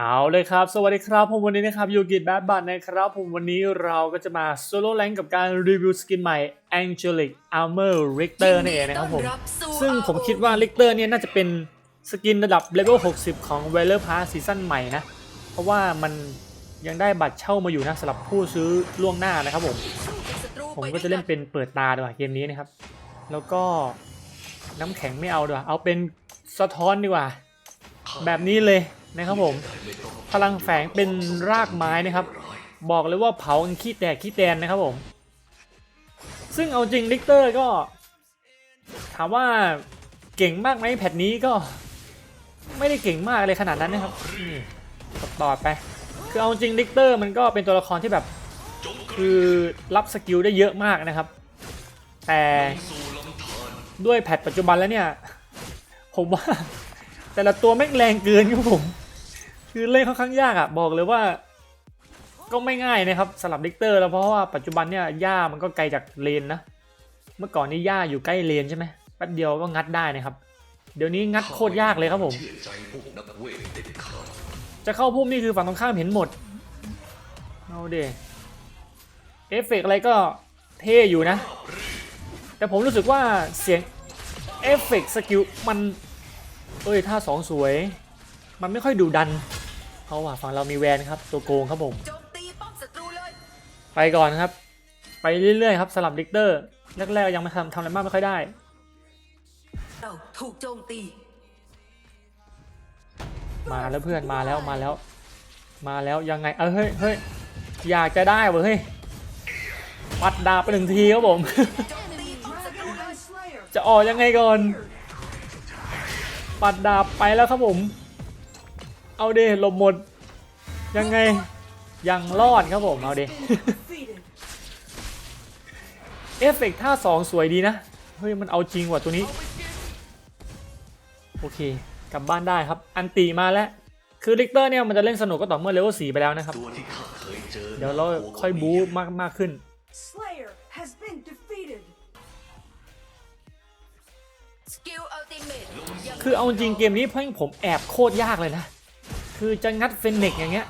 เอาเลยครับ สวัสดีครับ ผมวันนี้นะครับยูกิแบดบัตนะครับ ผมวันนี้เราก็จะมาโซโล่แรงกับการรีวิวสกินใหม่ Angelic Armor Richter นั่นเองนะครับผม ซึ่งผมคิดว่า Richter เนี่ยน่าจะเป็นสกินระดับเลเวล 60 ของ v a l o r Pass ซีซั่นใหม่นะ เพราะว่ามันยังได้บัตรเช่ามาอยู่นะสำหรับผู้ซื้อล่วงหน้านะครับผม ผมก็จะเล่นเป็นเปิดตาดีกว่าเกมนี้นะครับ แล้วก็น้ำแข็งไม่เอาดีกว่าเอาเป็นสะท้อนดีกว่า แบบนี้เลย นะครับผม พลังแฝงเป็นรากไม้นะครับ บอกเลยว่าเผากันขี้แตกขี้แตนนะครับผม ซึ่งเอาจริงลิกเตอร์ก็ ถามว่าเก่งมากไหมแพทนี้ก็ ไม่ได้เก่งมากเลยขนาดนั้นนะครับนี่ต่อไป คือเอาจริงลิกเตอร์มันก็เป็นตัวละครที่แบบ คือรับสกิลได้เยอะมากนะครับ แต่ด้วยแพทปัจจุบันแล้วเนี่ย ผมว่า แต่ละตัวแม่งแรงเกินครับผม คือเล่นค่อนข้างยากอะ่ะบอกเลยว่า ก็ไม่ง่ายนะครับสำหรับลิกเตอร์แล้วเพราะว่าปัจจุบันเนี่ยหญ้ามันก็ไกลจากเลนนะ เมื่อก่อนนี่หญ้าอยู่ใกล้เลนใช่ไหมแป๊บเดียวก็งัดได้นะครับ เดี๋ยวนี้งัดโคตรยากเลยครับผม จะเข้าพุ่มนี่คือฝั่งตรงข้ามเห็นหมดเอาเดเอฟเฟกต์อะไรก็เท่อยู่นะ แต่ผมรู้สึกว่าเสียงเอฟเฟกต์สกิลมัน เอ้ยท่าสองสวย มันไม่ค่อยดูดัน เพราะว่าฝั่งเรามีแวนครับ ตัวโกงครับผมโจมตีป้อมศัตรูเลยไปก่อนครับ ไปเรื่อยๆครับสลับลิกเตอร์แรกๆยังไม่ทำทำอะไรมากไม่ค่อยได้เราถูกโจมตี มาแล้วเพื่อนมาแล้วมาแล้ว มาแล้วยังไงเออเฮ้ยเฮ้ยอยากจะได้เว้ยเฮ้ยปัดดาบไปหนึ่งทีครับผมโจมตีป้อมศัตรูเลยจะออกยังไงก่อน ปัดดาบไปแล้วครับผม เอาเดหลบหมด ยังไงยังรอดครับผม เอาเดเอฟเฟกต์ท่าสองสวยดีนะ เฮ้ย มันเอาจริงว่ะตัวนี้ โอเค กลับบ้านได้ครับ อันตีมาแล้ว คือลิกเตอร์เนี่ย มันจะเล่นสนุกก็ต่อเมื่อเลเวลสี่ไปแล้วนะครับตัวที่ข้าเคยเจอเดี๋ยวเราค่อยบู๊มากมากขึ้น Slayer has been defeated. สกิลอัลติเมทคือเอาจริงเกมนี้เพิ่งผมแอบโคตรยากเลยนะ คือจะงัดเฟนเน็กอย่างเงี้ย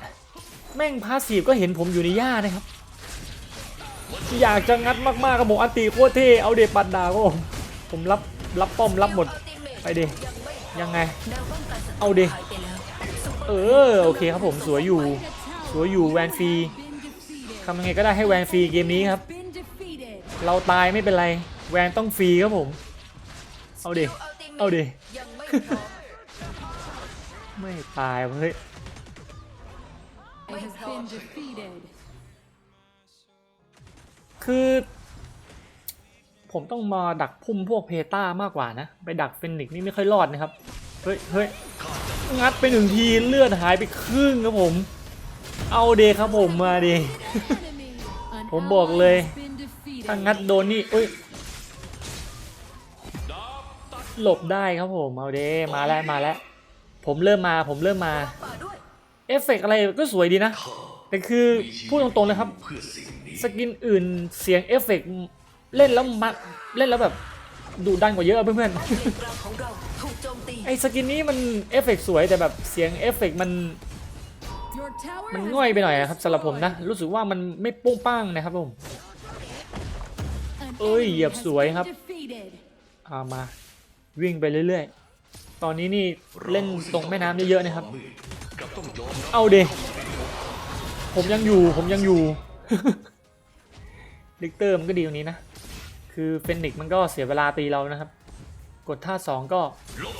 แม่งพาสีฟก็เห็นผมอยู่ในหญ้านะครับ อยากจะงัดมากๆกับผมอันตีโคตรเท่เอาเดปัดดาก็ผมผมรับรับป้อมรับหมดไปดิยังไงแนวป้องกันศัตรูเอาดิหายไปแล้วเออโอเคครับผมสวยอยู่สวยอยู่แวนฟรีทำยังไงก็ได้ให้แวนฟรีเกมนี้ครับ เราตายไม่เป็นไร แวนต้องฟรีครับผม เอาดิสกิล Ultimate เอาดิยัง ไม่พร้อมไม่ตายเฮ้ย Has been defeated. คือ ผมต้องมาดักพุ่มพวกเพต้ามากกว่านะ ไปดักเฟนิกซ์นี่ไม่ค่อยรอดนะครับ เฮ้ยเฮ้ยงัดไปหนึ่งทีเลือดหายไปครึ่งครับผม เอาเดครับผมมาดิ Enemy. An ผมบอก ally เลย has been defeated. ถ้างัดโดนนี่เอ้ย หลบได้ครับผม เอาเดมาแล้วมาแล้ว ผมเริ่มมาผมเริ่มมาป่าด้วยเอฟเฟกต์อะไรก็สวยดีนะ แต่คือพูดตรงๆเลยครับเพื่อสิ่งนี้สกินอื่นเสียงเอฟเฟกต์เล่นแล้วมักเล่นแล้วแบบดุดันกว่าเยอะอะเพื่อนเลนกลางของเราถูกโจมตีๆไอสกินนี้มันเอฟเฟกต์สวยแต่แบบเสียงเอฟเฟกต์มัน Your tower มัน has ง่อยไป been หน่อยนะครับสำหรับผมนะ รู้สึกว่ามันไม่โป้งป้างนะครับผม An เอ้ย enemy เหยียบ has สวย been ครับ defeated. เอามาวิ่งไปเรื่อยๆ ตอนนี้นี่เล่นตรงแม่น้ำเยอะๆนะครับมืดกลับต้องยอมรับ เอาเดผมยังอยู่ผมยังอยู่ลิกเตอร์มันก็ดีตรงนี้นะ คือเฟนิกซ์มันก็เสียเวลาตีเรานะครับ กดท่าสองก็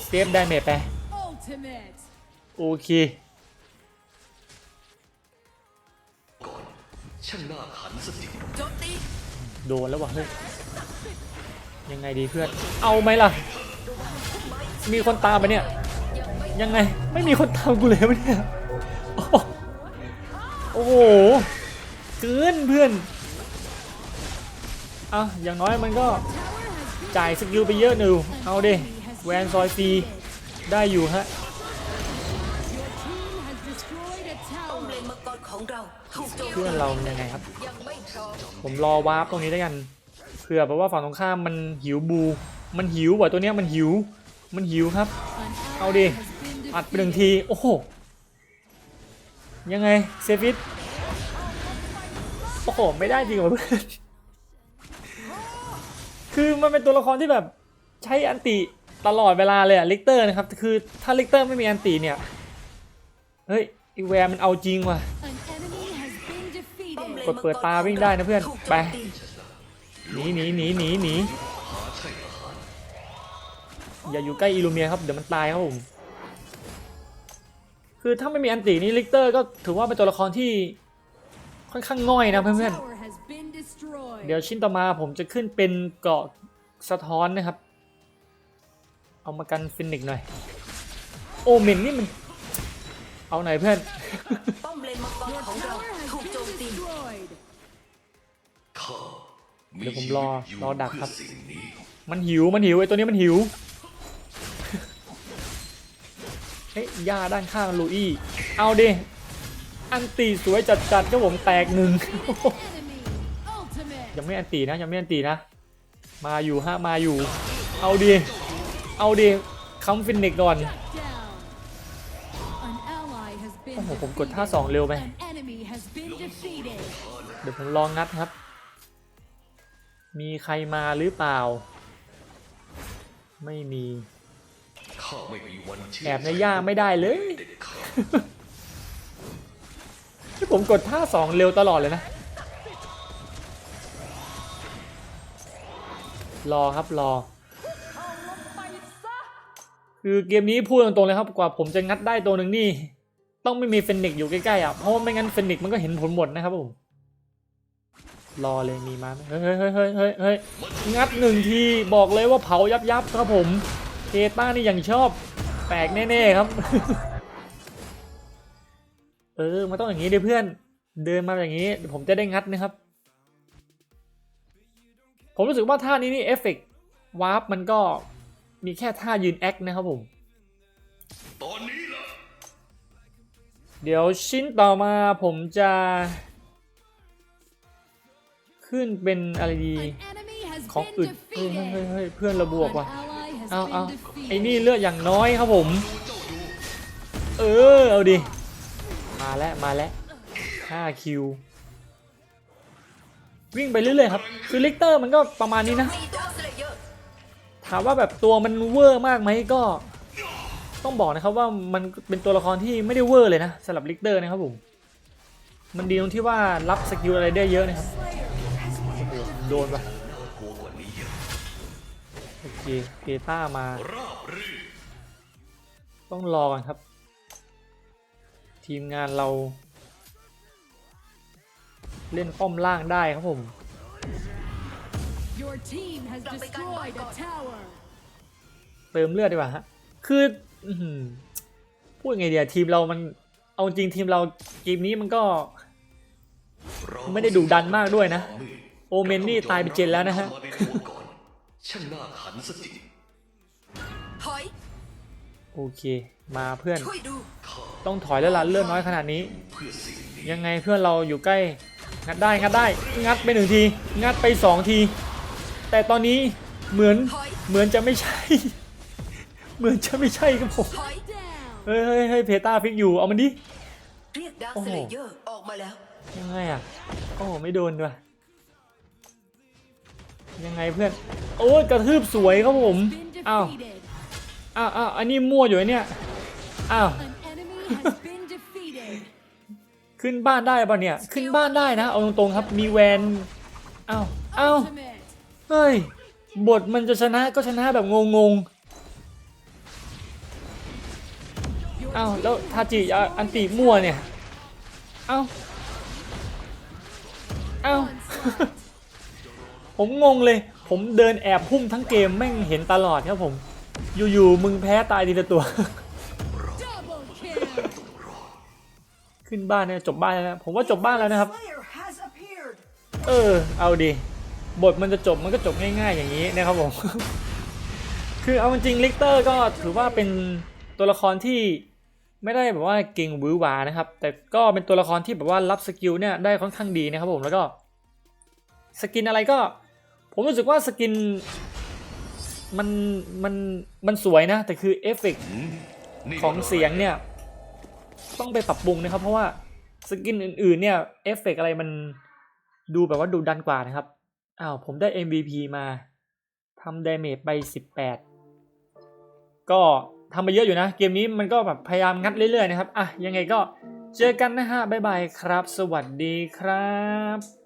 เซฟได้เมจไป Ultimate. โอเคก่อนช่างน่าขันสติโจมตีโดนแล้ววะเฮ้ยยังไงดีเพื่อน เอาไหมล่ะ มีคนตามไปเนี่ย ยังไงไม่มีคนตามกูเลยวะเนี่ยโอ้โหโอ้โหเกินเพื่อนอะอย่างน้อยมันก็จ่ายสกิลไปเยอะหนึ่งเอาดิแวนซอยฟีได้อยู่ฮะเพื่อนเรายังไงครับ ผมรอวาร์ปตรงนี้ได้กันเผื่อแบบว่าฝั่งตรงข้ามมันหิวบู มันหิวว่ะตัวเนี้ยมันหิว มันหิวครับ เอาดิอัดไปหนึ่งที โอ้โห ยังไง เซฟิตโอ้โห ไม่ได้จริงว่ะเพื่อนคือมันเป็นตัวละครที่แบบใช้อันติตลอดเวลาเลยอะลิกเตอร์นะครับ คือถ้าลิกเตอร์ไม่มีอันติเนี่ย เฮ้ยอีแวร์มันเอาจริงว่ะ กดเปิดตาวิ่งได้นะเพื่อน ไป หนีหนีหนีหนีหนี อย่าอยู่ใกล้อิลูเมียครับเดี๋ยวมันตายครับผมคือถ้าไม่มีอันตินี่ลิกเตอร์ก็ถือว่าเป็นตัวละครที่ค่อนข้างง่อยนะเพื่อน Tower has been destroyed. ๆเดี๋ยวชิ้นต่อมาผมจะขึ้นเป็นเกราะสะท้อนนะครับ เอามากันฟินิกซ์หน่อย โอเมนนี่มัน เอาหน่อยเพื่อนป้อมเลนมังกร Your ของเรา tower has ถูกโจม been ตี destroyed. ข้าเดี๋ยวผมรอชีวิตยู่รอดักครับเพื่สิ่งนี้มันหิวมันหิวไอตัวนี้มันหิว ฮ้ยย่าด้านข้างลูอี้เอาดิ อันตีสวยจัดๆก็ผมแตกหนึ่ง Enemy ultimate. ยังไม่อันตีนะยังไม่อันตีนะ มาอยู่ฮะมาอยู่ เอาดิ เอาดิคัมฟินิกก่อน Down. An ally has been โอ้โหผมกด defeated. ท่าสองเร็วไป An enemy has been defeated. เดี๋ยวผมลองงัดครับ มีใครมาหรือเปล่า ไม่มี ข้าไม่มีวันเชื่แอบในย่าไม่ได้เลยเด็ดขาดที่ผมกดท่าสองเร็วตลอดเลยนะ รอครับรอ คือเกมนี้พูดตรงๆเลยครับกว่าผมจะงัดได้ตัวหนึ่งนี่ ต้องไม่มีเฟนิกซ์อยู่ใกล้ๆอะเพราะว่าไม่งั้นเฟนิกซ์มันก็เห็นผลหมดนะครับผมรอเลยมีมาไหมเฮ้ยเฮ้ยเฮ้ยเฮ้ยเฮ้ยเฮ้ยงัดหนึ่งทีบอกเลยว่าเผายับยับครับผม เคต้านี่ยังชอบแปลกแน่ๆครับ เออมันต้องอย่างนี้ดิเพื่อน เดินมาอย่างนี้เดี๋ยวผมจะได้งัดนะครับ ผมรู้สึกว่าท่านี้นี่เอฟเฟกต์วาร์ปมันก็มีแค่ท่ายืนแอคนะครับผมตอนนี้ล่ะเดี๋ยวชิ้นต่อมาผมจะ ขึ้นเป็นอะไรดี An enemy has ของ been อึดเฮ้ยเฮ้ยเฮ้ย defeated. เฮ้ยเพื่อนระบวก An ว่ะ ally has เอาเอา been ไอ้ defeated. นี่เลือดอย่างน้อยครับผม เออ เอาดิ มาแล้ว มาแล้ว5คิว วิ่งไปเรื่อยๆครับ คือลิกเตอร์มันก็ประมาณนี้นะมีดาวสเลเยอร์ถามว่าแบบตัวมันเวอร์มากไหมก็ ต้องบอกนะครับว่ามันเป็นตัวละครที่ไม่ได้เวอร์เลยนะสำหรับลิกเตอร์นะครับผม มันดีตรงที่ว่ารับสกิลอะไรได้เยอะนะครับโอ้โหโดนปะ โอเคเพต้ามาราบรื่นต้องรอกันครับ ทีมงานเรา เล่นป้อมล่างได้ครับผม Your team has destroyed a tower. เติมเลือดดีกว่าฮะคืออื้อหือพูดไงเดียทีมเรามัน เอาจริงทีมเราเกมนี้มันก็เราไม่ได้ดุดันมากด้วยนะมืดโอเมนนี่ตายไปเจนแล้วนะฮะ ช่างน่าขันสจริงถอยโอเค มาเพื่อน ช่วยดูข้าต้องถอยแล้วล่ะเลือดน้อยขนาดนี้ เพื่อสิ่งนี้ยังไงเพื่อนเราอยู่ใกล้ งัดได้งัดได้ งัดไปหนึ่งที งัดไปสองที แต่ตอนนี้เหมือนถอยเหมือนจะไม่ใช่ เหมือนจะไม่ใช่ครับผมถอย Down. เฮ้ยเฮ้ยเฮ้ยเพต้าฟิกอยู่เอามันดิ เรียกดาวโอ้สโห เลเยอร์ออกมาแล้วยังไงอะโอ้โหไม่โดนด้วย ยังไงเพื่อน โอ้ยกระทืบสวยครับผมอ้าวอ้าวอ้าวอันนี้มั่วอยู่ไอ้เนี่ยอ้าวขึ้นบ้านได้ป่ะเนี่ย ขึ้นบ้านได้นะ เอาตรงๆครับ มีแวนอ้าวอ้าวเฮ้ย บทมันจะชนะก็ชนะแบบงงๆอ้าวแล้วทาจิอันติมั่วเนี่ยอ้าวอ้าว ผมงงเลย ผมเดินแอบพุ่มทั้งเกมแม่งเห็นตลอดครับผม อยู่ๆมึงแพ้ตายทีละตัว ขึ้นบ้านเนี่ยจบบ้านแล้วนะผมว่าจบบ้านแล้วนะครับ เออ เอาดิบทมันจะจบมันก็จบง่ายๆอย่างนี้นะครับผม คือเอาจริงลิกเตอร์ก็ถือว่าเป็นตัวละครที่ไม่ได้แบบว่าเก่งวือวานะครับ แต่ก็เป็นตัวละครที่แบบว่ารับสกิลเนี่ยได้ค่อนข้างดีนะครับผมแล้วก็สกินอะไรก็ ผมรู้สึกว่าสกินมันมันมันสวยนะ แต่คือเอฟเฟกต์นี่ของเสียงเนี่ย ต้องไปปรับปรุงนะครับ เพราะว่าสกินอื่นๆเนี่ยเอฟเฟกต์อะไรมันดูแบบว่าดูดันกว่านะครับอ้าวผมได้ MVP มาทำดาเมจไป 18 ก็ทำมาเยอะอยู่นะ เกมนี้มันก็แบบพยายามงัดเรื่อยๆนะครับ อะ ยังไงก็เจอกันนะฮะ บ๊ายบายครับ สวัสดีครับ